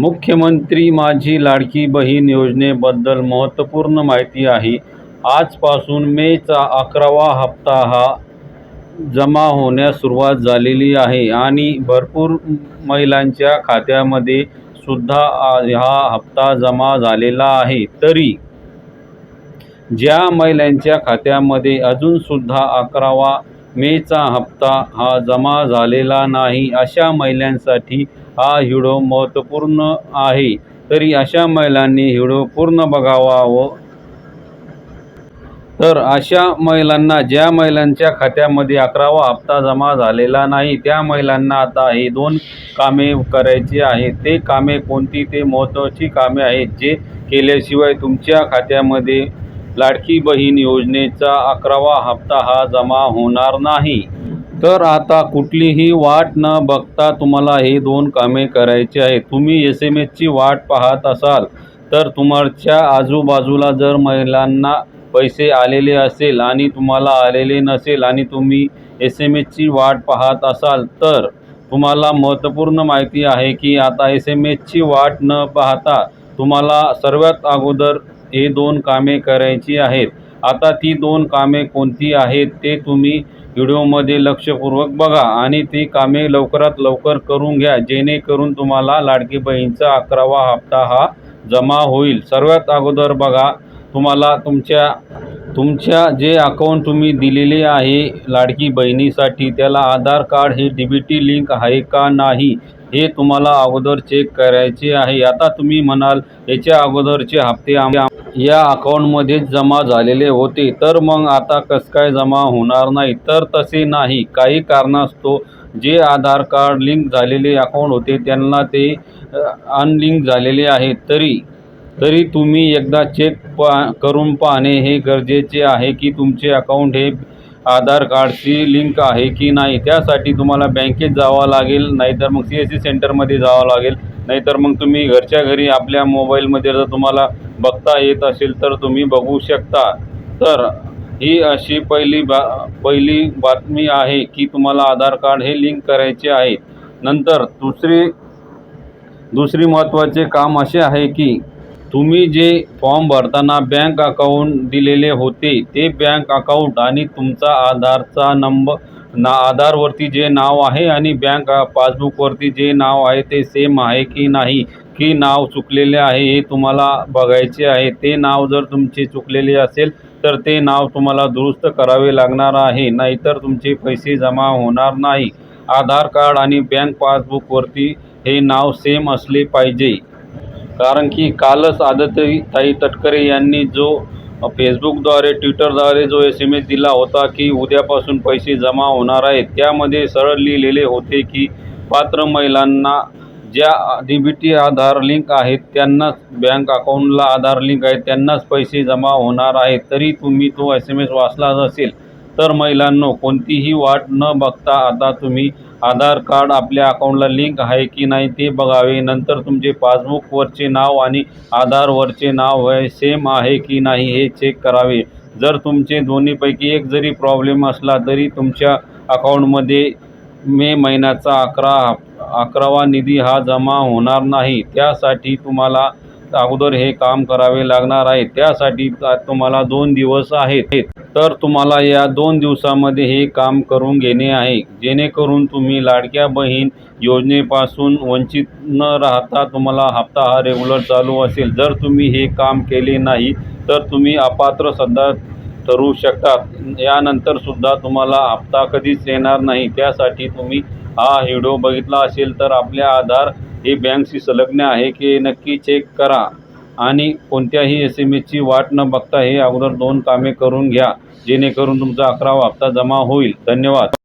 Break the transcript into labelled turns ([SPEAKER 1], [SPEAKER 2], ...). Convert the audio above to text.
[SPEAKER 1] मुख्यमंत्री माझी लाडकी बहीण योजनेबद्दल महत्त्वपूर्ण माहिती आहे. आजपासून मेचा अकरावा हप्ता हा जमा होण्यास सुरुवात झालेली आहे आणि भरपूर महिलांच्या खात्यामध्ये सुद्धा हा हप्ता जमा झालेला आहे. तरी ज्या महिलांच्या खात्यामध्ये अजूनसुद्धा अकरावा मेचा हप्ता हा जमा झालेला नाही अशा महिलांसाठी हा हिडो महत्त्वपूर्ण आहे. तरी अशा महिलांनी हिडो पूर्ण बघावा व तर अशा महिलांना ज्या महिलांच्या खात्यामध्ये अकरावा हप्ता जमा झालेला नाही त्या महिलांना आता हे दोन कामे करायची आहेत. ते कामे कोणती? ते महत्त्वाची कामे आहेत जे केल्याशिवाय तुमच्या खात्यामध्ये लाडकी बहीण योजनेचा अकरावा हप्ता हा जमा होणार नाही. तर आता कुठलीही वाट न बघता तुम्हाला हे दोन कामे करायची आहेत. तुम्ही एस एम एसची वाट पाहत असाल तर तुमच्या आजूबाजूला जर महिलांना पैसे आलेले असेल आणि तुम्हाला आलेले नसेल आणि तुम्ही एस एम एसची वाट पाहत असाल तर तुम्हाला महत्त्वपूर्ण माहिती आहे की आता एस एम एसची वाट न पाहता तुम्हाला सर्वात अगोदर हे दोन कामे करायची आहेत. आता ती दोन कामे कोणती आहेत ते तुम्ही व्हिडिओमध्ये लक्षपूर्वक बघा आणि ती कामे लवकरात लवकर करून घ्या जेणेकरून तुम्हाला लाडकी बहीणचा अकरावा हप्ता हा जमा होईल. सर्वात अगोदर बघा तुम्हाला तुमच्या तुमच्या जे अकाऊंट तुम्ही दिलेले आहे लाडकी बहिणीसाठी त्याला आधार कार्ड हे डी बी टी लिंक आहे का नाही हे तुम्हाला अगोदर चेक करायचे आहे. आता तुम्ही म्हणाल याच्या अगोदरचे हप्ते आम या अकाऊंटमध्येच जमा झालेले होते. तर मग आता कसं काय जमा होणार नाही? तर तसे नाही. काही कारणास्तव जे आधार कार्ड लिंक झालेले अकाऊंट होते त्यांना ते अनलिंक झालेले आहे तरी तरी तुम्ही एकदा चेक पा करून पाहणे हे गरजेचे आहे की तुमचे अकाऊंट हे आधार कार्डशी लिंक आहे की नाही. त्यासाठी तुम्हाला बँकेत जावं लागेल नाहीतर मग सी एस सी सेंटरमध्ये जावं लागेल. नाहीतर मग तुम्ही घरच्या घरी आपल्या मोबाईलमध्ये जर तुम्हाला बघता येत असेल तर तुम्ही बघू शकता. तर ही अशी पहिली बा पहिली बातमी आहे की तुम्हाला आधार कार्ड हे लिंक करायचे आहे. नंतर दुसरी दुसरी महत्त्वाचे काम असे आहे की तुम्ही जे फॉर्म भरताना बँक अकाऊंट दिलेले होते ते बँक अकाऊंट आणि तुमचा आधारचा नंबर ना आधारवरती जे नाव आहे आणि बँक पासबुकवरती जे नाव आहे ते सेम आहे की नाही की नाव चुकलेले आहे हे तुम्हाला बघायचे आहे. ते नाव जर तुमचे चुकलेले असेल तर ते नाव तुम्हाला दुरुस्त करावे लागणार आहे. नाहीतर तुमचे पैसे जमा होणार नाही. आधार कार्ड आणि बँक पासबुकवरती हे नाव सेम असले पाहिजे. कारण की कालच आदतई ताई तटकरे यांनी जो फेसबुकद्वारे ट्विटरद्वारे जो एस एम एस दिला होता की उद्यापासून पैसे जमा होणार आहेत त्यामध्ये सरळ लिहिलेले होते की पात्र महिलांना ज्या D B T Aadhaar link आहेत त्यांनाच बँक अकाउंटला आधार लिंक आहे त्यांनाच पैसे जमा होणार आहेत तरी तुम्ही तो एस एम एस वाचलाच असेल. तर महिलांनो कोणतीही वाट न बघता आता तुम्ही आधार कार्ड आपल्या अकाउंटला लिंक आहे की नाही ते बघावे. नंतर तुमचे पासबुकवरचे नाव आणि आधारवरचे नाव हे सेम आहे की नाही हे चेक करावे. जर तुमचे दोन्हीपैकी एक जरी प्रॉब्लेम असला तरी तुमच्या अकाउंटमध्ये मे महिन्याचा अकरा अकरावा निधी हा जमा होणार नाही. त्यासाठी तुम्हाला अगोदर हे काम करावे लागणार आहे. त्यासाठी तुम्हाला दोन दिवस आहेत. तर तुम्हाला या दोन दिवसामध्ये हे काम करून घेणे आहे. जेणेकरून तुम्ही लाडक्या बहीण योजनेपासून वंचित न राहता तुम्हाला हप्ता हा रेग्युलर चालू असेल. जर तुम्ही हे काम केले नाही तर तुम्ही अपात्र सध्या ठरू शकतात. यानंतरसुद्धा तुम्हाला हप्ता कधीच येणार नाही. त्यासाठी तुम्ही हा व्हिडिओ बघितला असेल तर आपल्या आधार हे बँकशी संलग्न आहे की नक्की चेक करा. आणि कोणत्याही एस एम एसची वाट न बघता हे अगोदर दोन कामे करून घ्या जेणेकरून तुमचा अकरावा हप्ता जमा होईल. धन्यवाद.